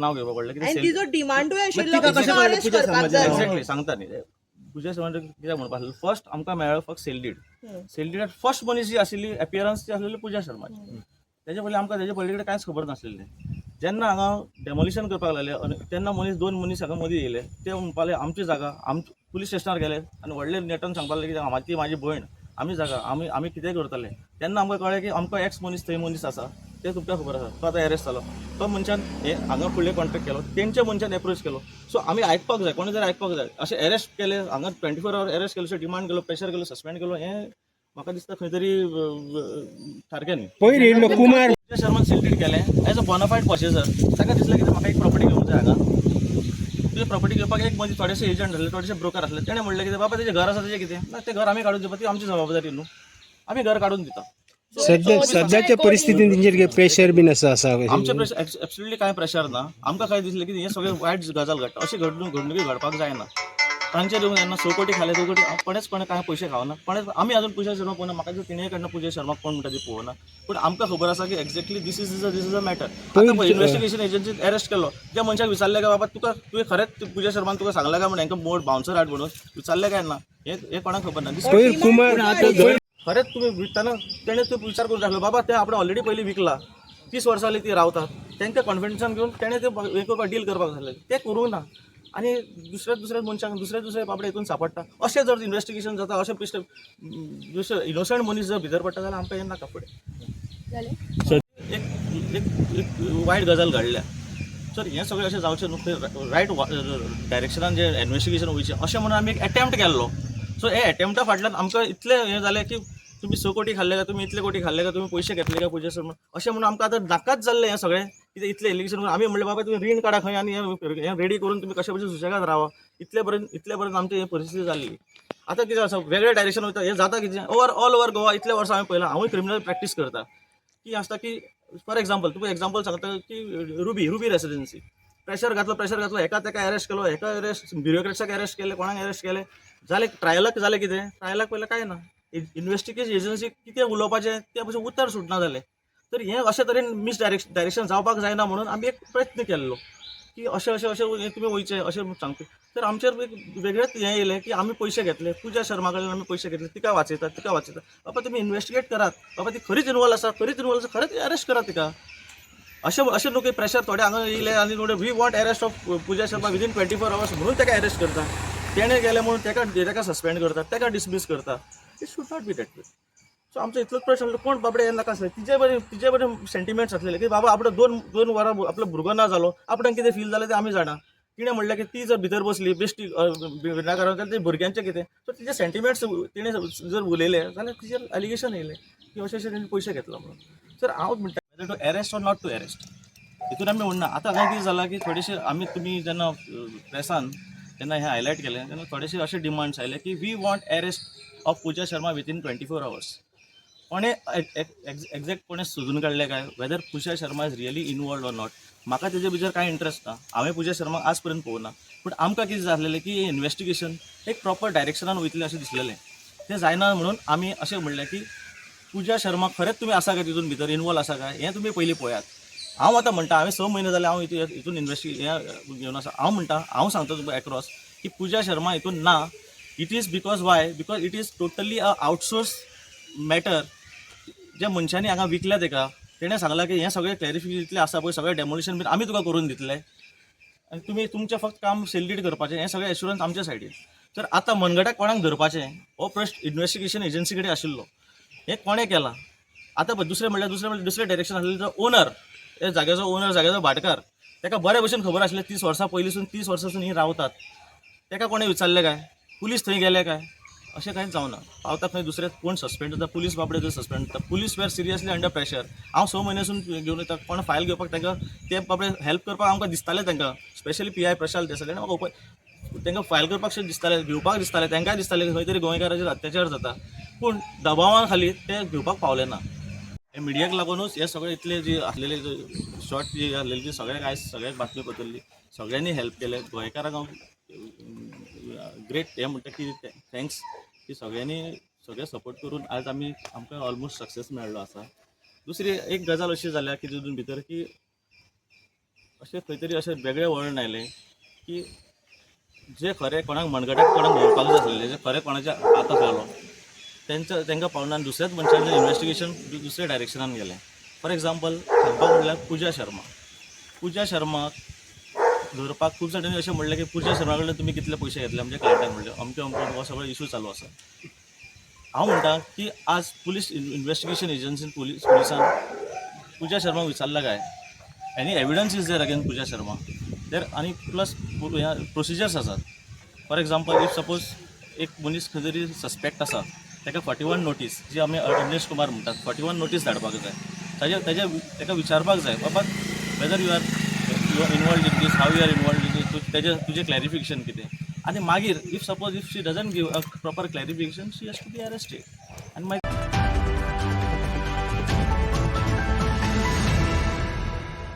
नाव घेवपाक पडलें आनी कितें तिजो डिमांडूय आशिल्लो तिका की कशें तिका कळलें arrest पुजा करपाक समाजाक? जाय एक्झॅक्टली सांगता न्ही. पुजा समाज कित्याक म्हणपाक आसलें फर्स्ट आमकां मेळ्ळो फक्त सेल डीड हम्म. सेल डीडार फर्स्ट मनीस जी आशिल्ली एपियरन्स ती आसलेली पुजा शर्माची तेजे पयलीं आमकां तेजे पयलीं कडेन कांयच खबर नासलेलें जेन्ना हांगा डेमोलिशन करपाक लागले अन तेन्ना मनीस दोन मनीस हांगा मदीं येयले ते म्हणपाले आमची जागा आम पुलीस स्टेशनार गेले आनी व्हडले नेटान सांगपाक लागले की ती म्हाजी भयण आमी जागा आमी आमी कितें करतले? तेन्ना आमकां कळ्ळें की आमकां एक्स मनीस थंय मनीस आसा ते तुमकां खबर आसा तो आतां अरेस्ट जालो तो मनशान हे हांगा फुडले कॉन्ट्रॅक्ट केलो. तेंच्या मनशान एप्रोच केलो. सो आमी आयकपाक जाय. कोणी जर आयकपाक जाय. अशें अरेस्ट केले हांगा ट्वेंटी फोर आवर अरेस्ट केलो डिमांड केलो प्रेशर केलो सस्पेंड केलो हें म्हाका दिसता खंय तरी सारकें न्ही. पयर येयल्लो कुमार शर्मान सिलेक्टेड केलें as a bona fide purchaser ताका दिसलें की म्हाका एक प्रॉपर्टी घेवंक जाय हांगा तुवें प्रॉपर्टी घेवपाक एक म्हणजे थोडेशे एजंट आसले थोडेशे ब्रोकर आसले तेणें म्हणलें कितें बाबा तेजें घर आसा तेजें कितें? ना तें घर आमी काडून दिवपा ती आमची जबाबदारी न्हू आमी घर काडून दिता. सध्या सध्याच्या परिस्थितीन तेंचेर प्रेशर बीन आसा असा आमचे प्रेशर एब्सोल्युटली कांय प्रेशर ना? आमकां काय दिसलें की हें सगळें वायट गजाल घडटा अशी घडणूक घडणुकी घडपाक जायना. तांचेर येवन जेन्ना स कोटी खाले स कोटी कोणेच कोणे कांय पयशे खावना. कोणेच आमी आजून पुजा शर्मा पळोवना म्हाका दिसता तिणेय कडनं पुजा शर्मा कोण म्हणटा ती पळोवना पूण आमकां खबर आसा की exactly this is is this is a matter आतां इन्व्हेस्टिगेशन एजन्सीन अरेस्ट केलो. त्या मनशाक विचारलें काय बाबा तुका तुवें खरेंच पुजा शर्मान तुका सांगलें काय म्हणून हांकां मोड बाउन्सर हाड म्हणून विचारलें काय ना? हे हे कोणाक खबर ना? दिस पयर कुमार खरेंच तुम्ही विकताना तेणे तो विचार करून टाकलो बाबा ते आपण ऑलरेडी पयलीं विकला. तीस वर्सां जाली ती रावतात. तांकां कॉन्फिडन्सान घेवन तेणें ते करपाक डील करपाक जालें ते करूं ना. आनी दुसऱ्या दुसऱ्या मनशांक दुसरे दुसरे बाबडे हितून सांपडटा अशें जर इन्व्हेस्टिगेशन जाता अशें पिश्ट दुसरे इनोसंट मनीस जर भितर पडटा जाल्यार आमकां हें नाका फुडें एक एक एक वायट गजाल घडल्या. सर हें सगळें अशें जावचें न्हू रायट डायरेक्शनान जें इन्व्हेस्टिगेशन वयचें अशें म्हणून आमी एक अटेम्प्ट केल्लो. सो हे अटेम्प्टा फाटल्यान आमकां इतलें हें जालें की तुमी स कोटी खाल्ले काय तुमी इतले कोटी खाल्ले काय तुमी पयशे घेतले काय पुजे सर अशें म्हणून आमकां आतां नाकाच जाल्लें हें सगळें. कितें इतलें एलिगेशन करून आमी म्हणलें बाबा तुमी रीण काडा खंय आनी हें हें रेडी करून तुमी कशे भशेन सुशेगाद रावा इतले पर्यंत इतले पर्यंत आमची ही परिस्थिती जाल्ली आतां कितें आसा वेगळें डायरेक्शन वयता हें जाता कितें? ओवर ऑल ओवर गोवा इतले वर्सां हांवें पयलां हांवूय क्रिमिनल प्रॅक्टीस करता. की आसता की फॉर एक्झाम्पल तुका एक्झाम्पल सांगता की रुबी रुबी रेसिडेन्सी प्रेशर घातलो प्रेशर घातलो. एका तेका अरेस्ट केलो एका अरेस्ट ब्युरोक्रेट्साक अरेस्ट केले कोणाक अरेस्ट केले? जालें ट्रायलाक जालें कितें? ट्रायलाक पयलें काय ना? इन्व्हेस्टिगेशन एजन्सी कितें उलोवपाचें तें भशेन उतर सुटना जालें तर हें अशे तरेन मिस डायरेक्शन डायरेक्शन जावपाक जायना म्हणून आमी एक प्रयत्न केल्लो. की अशें अशें अशें हें तुमी वयचे अशें सांगता तर आमचेर एक वेगळेंच हें येयलें की आमी पयशे घेतले पुजा शर्मा कडल्यान आमी पयशे घेतले तिका वाचयतात तिका वाचयतात बाबा तुमी इन्व्हेस्टिगेट करात. बाबा ती खरीच इनवॉल्व आसा खरीच इनवॉल्व आसा खरेंच अरेस्ट करात तिका अशें अशें न्हू की प्रेशर थोडे हांगा येयले आनी थोडे we want arrest of Puja Sharma within twenty four hours म्हणून ताका अरेस्ट करता तेणें गेले म्हणून ताका ताका सस्पेंड करता ताका डिसमीस करता it should not be that way so आमचो इतलोच प्रश्न आसलो, कोण बाबडे यें नाका आसले तिचे बरें तिचे बरें सेंटिमेंट्स आसलेले की बाबा आपलो दोन दोन वरां आपलो भुरगो ना जालो आपणाक कितें फील जालें तें आमी जाणा तिणें म्हणलें की ती जर भितर बसली बेश्टी विनाकारण जाल्यार ते भुरग्यांचें कितें? सो तिचे सेंटिमेंट्स तिणें जर उलयले जाल्यार तिचेर एलिगेशन येयलें की अशें अशें तेणें पयशे घेतला म्हणून. सर हांव म्हणटा to arrest or not to arrest हितून आमी म्हणना आतां काय कितें जालां की थोडेशे आमी तुमी जेन्ना प्रेसान जेन्ना हें हायलायट केलें तेन्ना थोडेशे असे डिमांड्स आयले की we want arrest of Puja Sharma within twenty four hours कोणें एक्झॅक्ट कोणें सोदून काडलें काय? Whether Puja Sharma is really involved or not म्हाका तेजे भितर कांय इंट्रस्ट ना? हांवें पुजा शर्मा आज पर्यंत पळोवना पूण आमकां कितें जालेलें की हें इन्व्हेस्टिगेशन एक प्रॉपर डायरेक्शनान वयतलें अशें दिसलेलें. तें जायना म्हणून आमी अशें म्हणलें की पुजा शर्मा खरेंच तुमी आसा काय तितून भितर इनवॉल्व आसा काय हें तुमी पयलीं पळयात हांव आतां म्हणटा हांवें स म्हयने जाले हांव हितून इन्वेस्टी हें घेवन आसा हांव म्हणटा हांव सांगता तुका एक्रॉस की पुजा शर्मा हितून ना it is because why because it is totally a outsource matter ज्या मनशांनी हांगा विकल्या तेका तेणें सांगलां की हें सगळें क्लॅरिफिकेशन इतलें आसा पळय सगळें डेमोलिशन बीन आमी तुका करून दितले आनी तुमी तुमचें फक्त काम सेलडीड करपाचें हें सगळें एश्युरन्स आमच्या सायडीन तर आतां मनगटाक कोणाक धरपाचें? हो प्रश्न इन्वेस्टिगेशन एजन्सी कडेन आशिल्लो. हें कोणें केलां? आतां पळय दुसरें म्हणल्यार दुसरें म्हणल्यार दुसरें डायरेक्शन आसलें जो ओनर त्या जाग्याचो ओनर जाग्याचो भाटकार ताका बऱ्या भशेन खबर आसलें तीस वर्सां पयलींसून तीस वर्सांसून ही रावतात. ताका कोणें विचारलें काय? पुलीस थंय गेले काय? अशें कांयच जावना पावता खंय दुसरे कोण सस्पेंड जाता पुलीस बाबडे जर सस्पेंड जाता पुलीस वेर सिरियसली अंडर प्रेशर हांव स म्हयनेसून घेवन येता. कोण फायल घेवपाक तांकां ते बाबडे हेल्प करपाक आमकां दिसतालें तांकां specially P I Prashal Desai म्हाका तांकां फायल करपाक दिसतालें घेवपाक दिसतालें तांकांय दिसतालें खंय तरी गोंयकाराचेर अत्याचार जाता. पूण दबावान खाली ते घेवपाक पावले ना. हे मिडियाक लागूनच हे सगळे इतले जे आसलेले शॉर्ट जे आसलेले ते सगळ्यांक आयज सगळ्याक बातमी बदलली. सगळ्यांनी हेल्प केले. गोंयकारांक हांव ग्रेट हे म्हणटा की थँक्स की सगळ्यांनी सगळे सपोर्ट करून आज आमी आमकां ऑलमोस्ट सक्सेस मेळ्ळो आसा दुसरी एक गजाल अशी जाल्या की तितून भितर की अशें खंय तरी अशें वेगळें वळण आयलें की जे खरें कोणाक मनगटाक कोणाक घेवपाक जाय आसलेले जे खरें कोणाच्या हात आसलेलो तेंच्या तांकां पावना आनी दुसऱ्याच मनशांचें इन्व्हेस्टिगेशन दुसऱ्या डायरेक्शनान गेलें. फॉर एग्जाम्पल सांगपाक म्हणल्यार पुजा शर्मा. पुजा शर्माक धरपाक खूब जाणांनी अशें म्हणलें की पुजा शर्मा कडल्यान तुमी कितले पयशे घेतले? म्हणजे आमच्या क्लायंटाक म्हणलें? अमके अमको हो सगळो इशू चालू आसा हांव म्हणटा की आज पुलीस इन्व्हेस्टिगेशन एजन्सीन पुलीस पुलिसान पुजा शर्माक विचारलां काय? Any evidence is there against Puja Sharma? There आनी प्लस प्रोसिजर्स आसात फॉर एग्जाम्पल इफ सपोज एक मनीस खंय तरी सस्पेक्ट आसा ताका फॉर्टी वन नोटीस जी आमी अमलेश कुमार म्हणटात फॉर्टी वन नोटीस धाडपाक जाय. ताजे ताज्या ताका विचारपाक जाय बाबा whether you are you are involved in this how you are involved in this तेजें तुजें क्लॅरिफिकेशन कितें? आनी मागीर if suppose if she doesn't give a proper clarification she has to be arrested